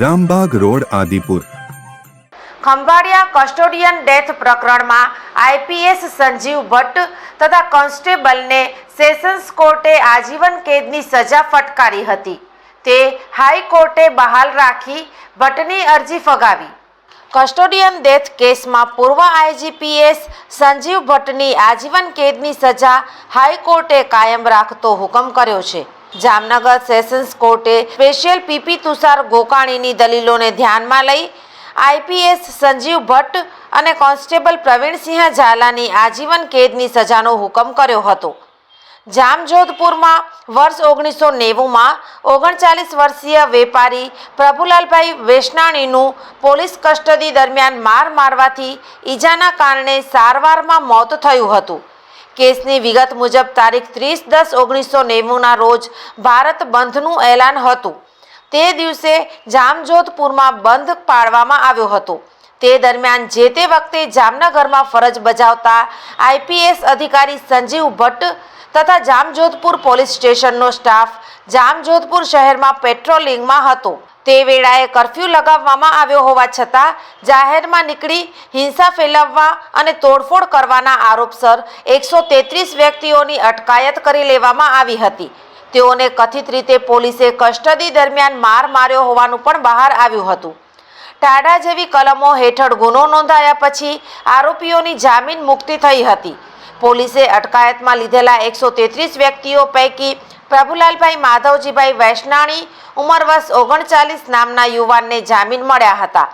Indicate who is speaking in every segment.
Speaker 1: Rambag road, Adipur.
Speaker 2: Khambhalia custodian death પ્રકરણમાં IPS Sanjiv Bhatt તથા કોન્સ્ટેબલને સેશન્સ કોર્ટે આજીવન કેદની સજા ફટકારી હતી. તે હાઈકોર્ટે બહાલ રાખી ભટ્ટની અરજી ફગાવી. કસ્ટોડિયન ડેથ કેસમાં પૂર્વ આઈજીપીએસ સંજીવ ભટ્ટની આજીવન કેદની સજા હાઈકોર્ટે કાયમ રાખતો હુકમ કર્યો છે. જામનગર સેશન્સ કોર્ટે સ્પેશિયલ પીપી તુષાર ગોકાણીની દલીલોને ધ્યાનમાં લઈ આઈપીએસ સંજીવ ભટ્ટ અને કોન્સ્ટેબલ પ્રવીણસિંહ ઝાલાની આજીવન કેદની સજાનો હુકમ કર્યો હતો. જામજોધપુરમાં વર્ષ ઓગણીસો નેવુંમાં ઓગણચાલીસ વર્ષીય વેપારી પ્રભુલાલભાઈ વેશનાણીનું પોલીસ કસ્ટડી દરમિયાન માર મારવાથી ઈજાના કારણે સારવારમાં મોત થયું હતું. કેસની વિગત મુજબ તારીખ ત્રીસ દસ ઓગણીસો નેવુંના રોજ ભારત બંધનું એલાન હતું. તે દિવસે જામજોધપુરમાં બંધ પાડવામાં આવ્યો હતો. તે દરમિયાન જે તે વખતે જામનગરમાં ફરજ બજાવતા આઈપીએસ અધિકારી સંજીવ ભટ્ટ તથા જામજોધપુર પોલીસ સ્ટેશનનો સ્ટાફ જામજોધપુર શહેરમાં પેટ્રોલિંગમાં હતો. તે વેળાએ કરફ્યુ લગાવવામાં આવ્યો હોવા છતાં જાહેરમાં નીકળી હિંસા ફેલાવવા અને તોડફોડ કરવાના આરોપસર એકસો તેત્રીસ વ્યક્તિઓની અટકાયત કરી લેવામાં આવી હતી. તેઓને કથિત રીતે પોલીસે કસ્ટડી દરમિયાન માર માર્યો હોવાનું પણ બહાર આવ્યું હતું. ટાડા જેવી કલમો હેઠળ ગુનો નોંધાયા પછી આરોપીઓની જામીન મુક્તિ થઈ હતી. પોલીસે અટકાયતમાં લીધેલા એકસો તેત્રીસ વ્યક્તિઓ પૈકી પ્રભુલાલભાઈ માધવજીભાઈ વૈષ્ણાણી ઉંમર વર્ષ ઓગણચાલીસ નામના યુવાનને જામીન મળ્યા હતા.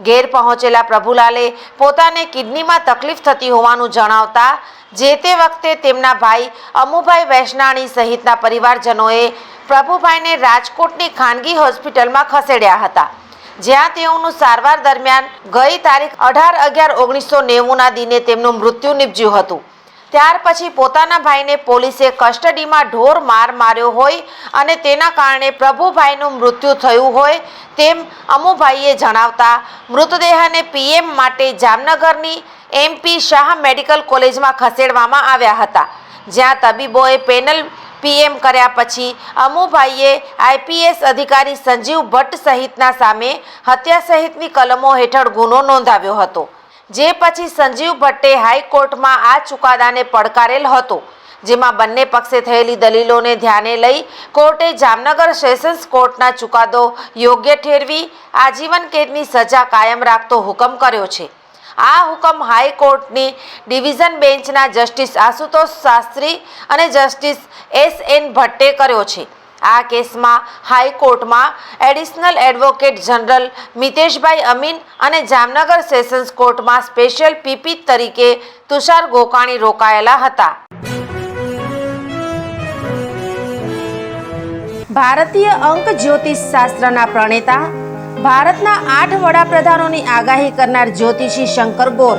Speaker 2: ઘેર પહોંચેલા પ્રભુલાલે પોતાને કિડનીમાં તકલીફ થતી હોવાનું જણાવતા જે તે વખતે તેમના ભાઈ અમુભાઈ વૈષ્ણાણી સહિતના પરિવારજનોએ પ્રભુભાઈને રાજકોટની ખાનગી હોસ્પિટલમાં ખસેડ્યા હતા. જ્યાં તેઓનું સારવાર દરમિયાન ગઈ તારીખ અઢાર અગિયાર ઓગણીસો નેવુંના દિને તેમનું મૃત્યુ નીપજ્યું હતું. ત્યાર પછી પોતાના ભાઈને પોલીસે કસ્ટડીમાં ઢોર માર માર્યો હોય અને તેના કારણે પ્રભુભાઈનું મૃત્યુ થયું હોય તેમ અમુભાઈએ જણાવતા, મૃતદેહને પીએમ માટે જામનગરની એમપી શાહ મેડિકલ કોલેજમાં ખસેડવામાં આવ્યા હતા, જ્યાં તબીબોએ પેનલ પીએમ કર્યા પછી અમુભાઈએ આઈપીએસ અધિકારી સંજીવ ભટ્ટ સહિતના સામે હત્યા સહિતની કલમો હેઠળ ગુનો નોંધાવ્યો હતો. જે પછી સંજીવ ભટ્ટે હાઈકોર્ટમાં આ ચુકાદાને પડકારેલ હતો, જેમાં બંને પક્ષે થયેલી દલીલોને ધ્યાને લઈ કોર્ટે જામનગર સેશન્સ કોર્ટના ચુકાદો યોગ્ય ઠેરવી, આજીવન કેદની સજા કાયમ રાખતો હુકમ કર્યો છે. આ હુકમ હાઈકોર્ટની ડિવિઝન બેન્ચના જસ્ટિસ આશુતોષ શાસ્ત્રી અને જસ્ટિસ એસ એન ભટ્ટે કર્યો છે. આ કેસમાં હાઈકોર્ટમાં એડિશનલ એડવોકેટ જનરલ મિતેશભાઈ અમીન અને જામનગર સેશન્સ કોર્ટમાં સ્પેશિયલ પીપી તરીકે તુષાર ગોકાણી રોકાયેલા હતા. ભારતીય અંક જ્યોતિષ શાસ્ત્રના પ્રણેતા, ભારતના આઠ વડાપ્રધાનોની આગાહી કરનાર જ્યોતિષી શંકર ગોર